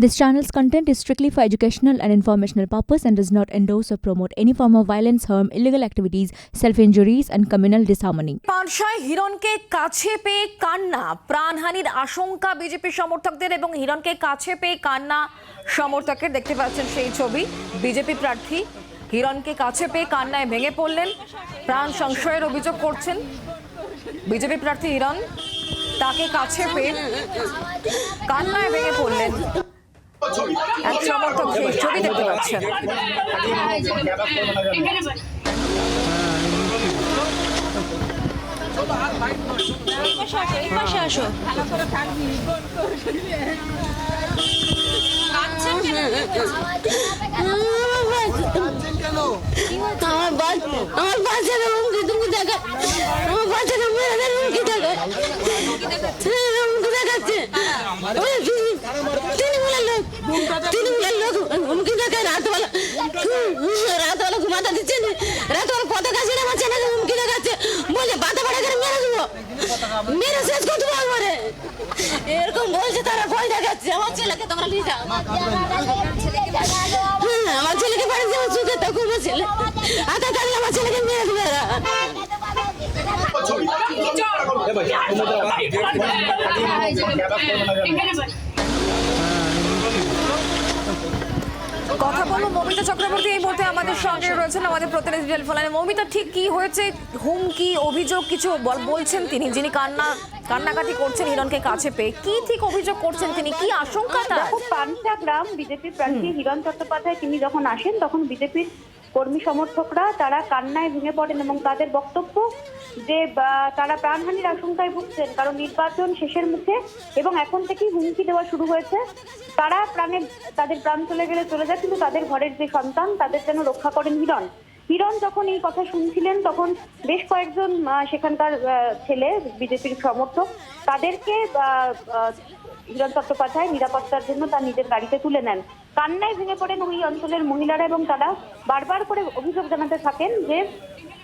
This channel's content is strictly for educational and informational purpose and does not endorse or promote any form of violence, harm, illegal activities, self-injuries and communal disharmony. পানসায় হিরণকে কাছে পেয়ে কান্না প্রাণহানির আশঙ্কা BJP সমর্থকদের এবং হিরণকে কাছে পেয়ে কান্না সমর্থকের দেখতে পাচ্ছেন সেই ছবি বিজেপি প্রার্থী হিরণকে কাছে পেয়ে কান্নায় ভেঙে পড়লেন প্রাণ সংশয়ের অভিযোগ করছেন বিজেপি প্রার্থী হিরণ তাকে কাছে পেয়ে কান্নায় ভেঙে পড়লেন এক সমর্থক সেই ছবি দেখতে পাচ্ছেন আসো আমার বাচ্চারা হুমকি তুমি দেখা আমার বাচ্চারা মেয়েদের হুমকি দেখা হুমকি দেখাচ্ছে ওই তিন- তৃণমূলের লোক তৃণমূলের লোক হুমকি দেখায় রাতবেলা রাতবেলা ঘুমাতে দিচ্ছে না। রাতবেলা পতাকা ছেড়ে আমার ছেলেকে হুমকি দেখাচ্ছে। বলে বাতা বাড়া করে মেরে দেবো। মেরে শেষ করতে পারব রে এরকম বলছে, তারা ভয় দেখাচ্ছে। আমার ছেলেকে তোমরা নিয়ে যাও। আমার ছেলেকে বাড়ি যাব সুখে তো ঘুমো ছেলে। আধা কাটলে আমার ছেলেকে মেরে দেবে এরা। কথা বলব। মমিতা চক্রবর্তী এই মুহূর্তে আমাদের সঙ্গে রয়েছেন আমাদের প্রতিনিধি টেলিফোনে মমিতা ঠিক কি হয়েছে? হুমকি অভিযোগ কিছু বলছেন তিনি যিনি কান্না কান্নাকাটি করছেন হিরণকে কাছে পেয়ে কি ঠিক অভিযোগ করছেন তিনি? কি আশঙ্কা তার? পাঞ্চা গ্রাম বিজেপি প্রার্থী হিরণ চট্টোপাধ্যায় তিনি যখন আসেন তখন বিজেপির কর্মী সমর্থকরা, তারা কান্নায় ভেঙে পড়েন এবং তাদের বক্তব্য যে তারা প্রাণহানির আশঙ্কায় ভুগছেন, কারণ নির্বাচন শেষের মুখে এবং এখন থেকেই হুমকি দেওয়া শুরু হয়েছে। তারা প্রাণে তাদের প্রাণ চলে গেলে চলে যায়, কিন্তু তাদের ঘরের যে সন্তান, তাদের যেন রক্ষা করেন হিরণ। হিরণ যখন এই কথা শুনছিলেন, তখন বেশ কয়েকজন সেখানকার ছেলে, বিজেপির সমর্থক, তাদেরকে হিরণ চট্টোপাধ্যায় নিরাপত্তার জন্য তার নিজের গাড়িতে তুলে নেন। কান্নায় ভেঙে পড়েন ওই অঞ্চলের মহিলারা এবং তারা বারবার করে অভিযোগ জানাতে থাকেন যে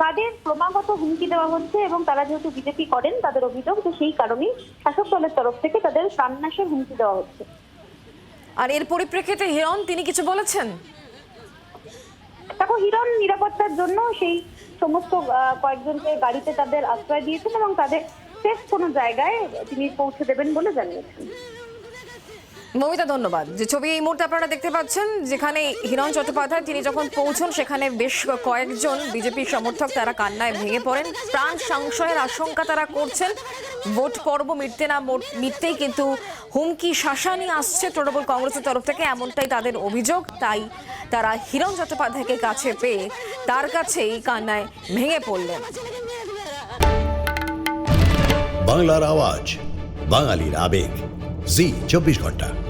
তাদের ক্রমাগত হুমকি দেওয়া হচ্ছে এবং তারা যেহেতু বিজেপি করেন তাদের অভিযোগ যে সেই কারণেই শাসক দলের তরফ থেকে তাদের প্রাণনাশের হুমকি দেওয়া হচ্ছে। আর এর পরিপ্রেক্ষিতে হিরণ, তিনি কিছু বলেছেন? দেখো, হিরণ নিরাপত্তার জন্য সেই সমস্ত কয়েকজনকে গাড়িতে তাদের আশ্রয় দিয়েছেন এবং তাদের শেষ কোনো জায়গায় তিনি পৌঁছে দেবেন বলে জানিয়েছেন। মমিতা, ধন্যবাদ। যে ছবি এই মুহূর্তে আপনারা দেখতে পাচ্ছেন, যেখানে হিরণ চট্টোপাধ্যায়, তিনি যখন পৌঁছন, সেখানে বেশ কয়েকজন বিজেপি সমর্থক তারা কান্নায় ভেঙে পড়েন। প্রাণ সংশয়ের আশঙ্কা তারা করছেন। ভোট পর্ব মিটতে না মোট- মিটতেই কিন্তু হুমকি, শাসানি আসছে তৃণমূল কংগ্রেসের তরফ থেকে। এমনটাই তাদের অভিযোগ। তাই তারা হিরণ চট্টোপাধ্যায়কে কাছে পেয়ে তার কাছেই কান্নায় ভেঙে পড়লেন। বাংলার আওয়াজ, বাঙালির আবেগ। জি, চব্বিশ ঘণ্টা।